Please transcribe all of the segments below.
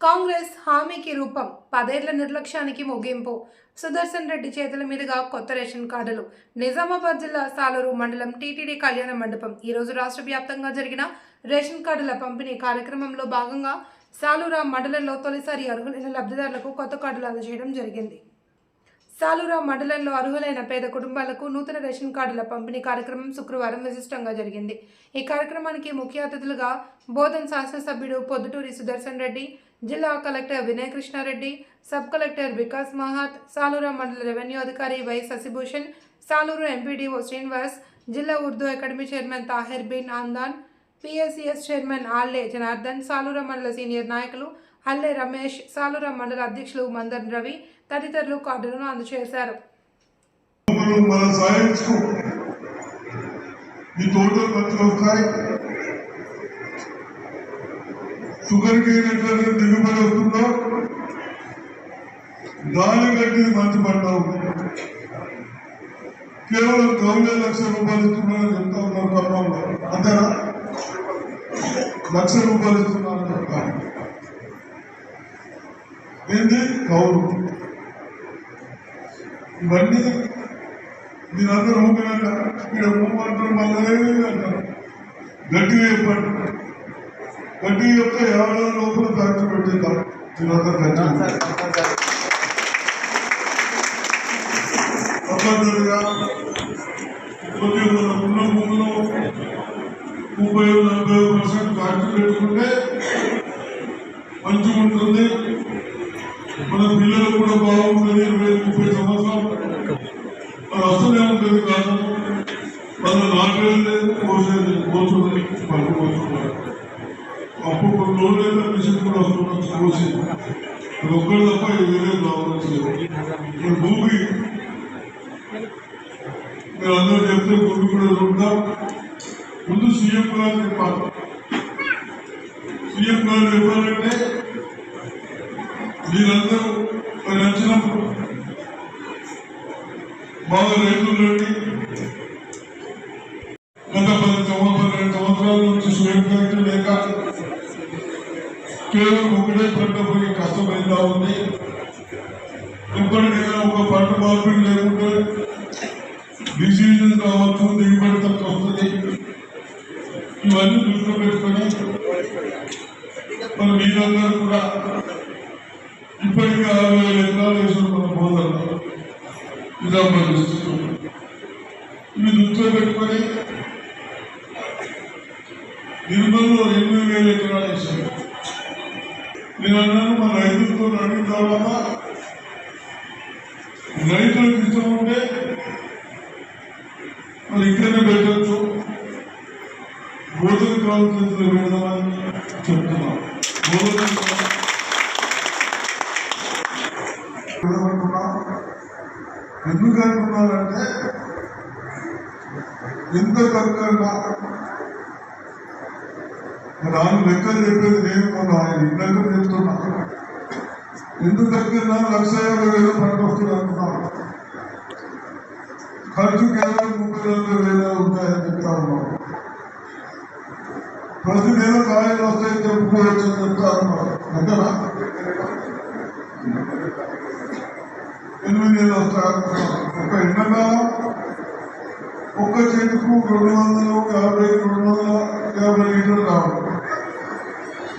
కాంగ్రెస్ హామీకి రూపం పదేళ్ళ నిర్లక్ష్యానికి ముగింపు. సుదర్శన్ రెడ్డి చేతుల మీదుగా కొత్త రేషన్ కార్డులు. నిజామాబాద్ జిల్లా సాలూరు మండలం టీటీడీ కళ్యాణ మండపం. ఈ రోజు రాష్ట్ర వ్యాప్తంగా జరిగిన రేషన్ కార్డుల పంపిణీ కార్యక్రమంలో భాగంగా సాలూరా మండలంలో తొలిసారి అర్హులైన లబ్ధిదారులకు కొత్త కార్డులు అందజేయడం జరిగింది. సాలూరా మండలంలో అర్హులైన పేద కుటుంబాలకు నూతన రేషన్ కార్డుల పంపిణీ కార్యక్రమం శుక్రవారం విశిష్టంగా జరిగింది. ఈ కార్యక్రమానికి ముఖ్య అతిథులుగా బోధన్ శాసనసభ్యుడు పొద్దుటూరి సుదర్శన్ రెడ్డి జిల్లా collector Vinay Krishna Reddy sub collector Vikas Mahat Saluru మండల రెవెన్యూ అధికారి వై శశిభూషణ్ సాలూరు ఎంపీడీఓ శ్రీనివాస్ జిల్లా Urdu academy chairman Tahir bin Andan PSCS chairman Alle Janardhan Saluru మండల సీనియర్ నాయకులు అల్లె రమేష్ సాలూర మండల అధ్యక్షులు మందన్ రవి తదితరులు కార్డులను అందజేశారు. ఈ తోటలు మంచిగా షుగర్ కేన్ ఎట్లా దిగుబడి వస్తుందో? దాని కంటే మంచి పంట కేవలం తొమ్మిది లక్షల రూపాయలు ఇస్తున్నారని చెప్తా ఉన్నారు ఖమ్మంలో అంతేనా? లక్ష రూపాయలు ఇస్తున్నారని చెప్తాను ఏంటి కౌలు. ఇవన్నీ మీరందరూ ఊపినట్ట ఇక్కడ ఊపంటారు మళ్ళీ అంటారు గట్టిగా చెప్పండి. గట్టిగా చెప్తే ఎవరో లోపల మీరందరూ గట్టిగా తప్పనిసరిగా కొద్దిగా మన ఉన్న భూమిలో ముప్పై నలభై పర్సెంట్ ఖర్చు పెట్టుకుంటే మంచిగా ఉంటుంది మన పిల్లలు కూడా బాగుంటుంది. ఇరవై ముప్పై అప్పుడు కొన్ని రోజులైతే మిషన్ కూడా వస్తున్నాం చూసి అది ఒక్కడు తప్ప ఇది వేరే రావచ్చు ఇప్పుడు భూమి మీరు అందరూ చెప్తే భూమి కూడా చూద్దాం ముందు సీఎం గారు చెప్పాలి. సీఎం గారు చెప్పాలంటే మీరందరూ మరి వచ్చినప్పుడు బాగా రైతులండి గత పది సంవత్సరాలు రెండు సంవత్సరాల నుంచి స్వయం ఫ్యాక్టరీ కేవలం ఒకటే పంట కష్టం కష్టమైందా ఉంది? ఇప్పటికైనా ఒక పంట మార్పిడి లేకుంటే డిసీజన్ కావచ్చు దిగుబడి తక్కువ వస్తుంది. ఇవన్నీ దృష్టిలో పెట్టుకొని మరి మీరందరూ కూడా ఇప్పటికీ ఆరు వేల ఎకరాలు వేసిన మన బోధన నిజామాబాద్ ఇవి దృష్టిలో పెట్టుకొని నిర్మల్లో ఎనిమిది వేల ఎకరాలు వేసారు నేను అన్నాను మన రైతులతో అడిగిన తర్వాత రైతులకు ఇష్టం ఉంటే మరి ఇక్కడనే పెట్టచ్చు. బోధన కావాల్సింది పెడదామని చెప్తున్నాం. బోధన ఎందుకు అనుకున్నారంటే ఎంత తక్కువ నాలుగు లెక్కలు చెప్పేది నేను మొన్న ఎందుకు తగ్గిందా లక్ష యాభై వేలు పంట వస్తుంది అనుకున్నాం ఖర్చు కేవలం ముప్పై నలభై వేలు ఉంటాయని చెప్తా ఉన్నాం ప్రతి నెల కాయలు వస్తాయని చెప్పుకోవచ్చు అని చెప్తా ఉన్నాం అంతేనా? ఎనిమిది నెలలు వస్తాయి ఒక ఎండాకాలం ఒక్క చెట్టుకు రెండు వందలు యాభై రెండు వందల యాభై లీటర్లు కావాలి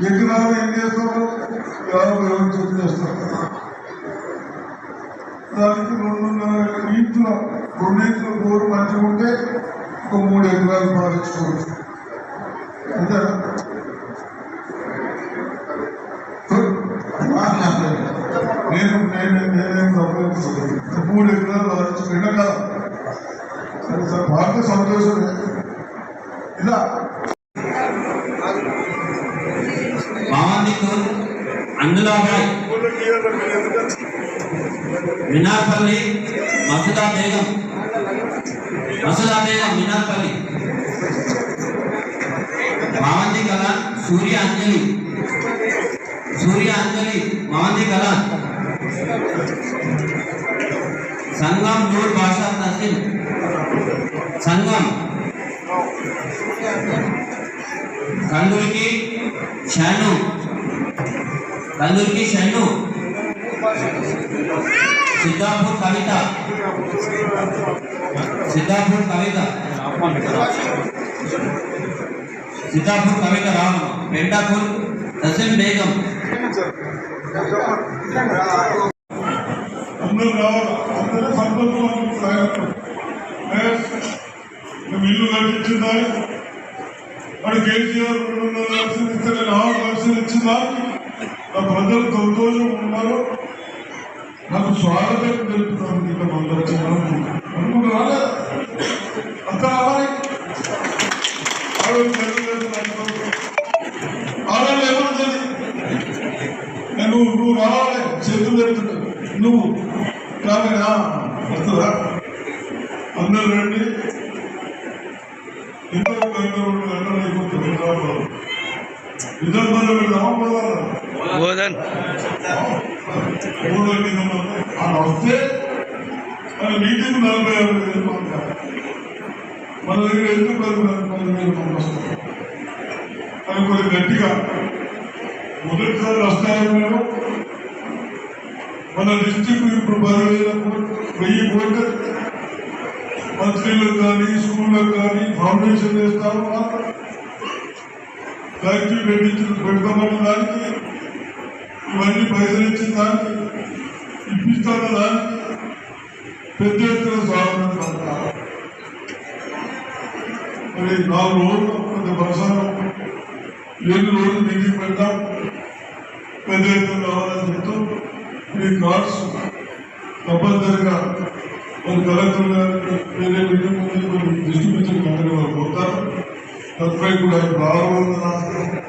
ఎకరాలు ఎన్ని చేస్తారు? యాభై రెండు చెట్లు చేస్తారు దానికి రెండున్నర ఇంట్లో రెండింట్లో బోరు మంచిగా ఉంటే ఒక మూడు ఎకరాలు పాలించుకోవచ్చు అంతే నేను నేను నేనేం తప్పలేదు మూడు ఎకరాలు పాలించు ఎండాకాలం मीनापल्ली मसला बेगम मसला बेगम मीनापल्ली मावंदी कला सूर्य अंजलि सूर्य अंजलि मावंदी कला संगम नूर भाषा तहसील संगम कंदूर की शैनू कंदूर की शैनू సిద్ధాపూర్ కవిత. సిద్ధాపూర్ కవిత. సిద్ధాపూర్ కవిత రాము. పెంటాపూర్ తసిం బేగం. మేము ఇల్లు కట్టించిందా మరి కేసీఆర్ రెండున్నర లక్షలు ఇస్తే నేను ఆరు లక్షలు ఇచ్చిందా నా ప్రజలు సంతోషం ఉన్నారు. నాకు స్వాగతం తెలుపుతాను ఇంకా అందరికీ అనుకుంటూ రాలేదు అంత రావాలి ఆడవాళ్ళు తెలుగుదేశం నాయకులు. ఆడవాళ్ళు ఏమవుతుంది నేను నువ్వు రావాలి చేతులు పెడుతున్నా నువ్వు కావేనా వస్తుందా అందరు రండి. ఇంట్లో గంట గంటలు అయిపోతుంది హైదరాబాద్ నిజామాబాద్ వెళ్దామా మూడో కింద అలా వస్తే మన మీటింగ్ నలభై ఆరు వేలు మాట్లాడాలి మన దగ్గర ఎందుకు పది పది వేలు పంపిస్తారు వస్తారు అని గట్టిగా మొదటిసారి వస్తాయని మేము మన డిస్టిక్ ఇప్పుడు పదివేల కోట్లు వెయ్యి కోట్లు మంత్రులకు కానీ స్కూళ్ళకు కానీ ఫౌండేషన్ వేస్తారు ఫ్యాక్టరీ పెట్టించి పెడతామన్న దానికి ఇవన్నీ పైసలు ఇచ్చిన దానికి ఇప్పిస్తాన్న దానికి పెద్ద ఎత్తున స్వాగతం పడతారు మరి నాలుగు రోజులు కొంచెం వర్షాలు ఏడు రోజులు మీటింగ్ పెడతాం. పెద్ద ఎత్తున రావాలని చెప్తూ మీ కార్డ్స్ తప్పనిసరిగా మన కలెక్టర్ గారికి వేరే మీటింగ్ ఉంది కొన్ని డిస్ట్రిబ్యూషన్ కంపెనీ వాళ్ళు పోతారు తదుపరి కూడా రావాలని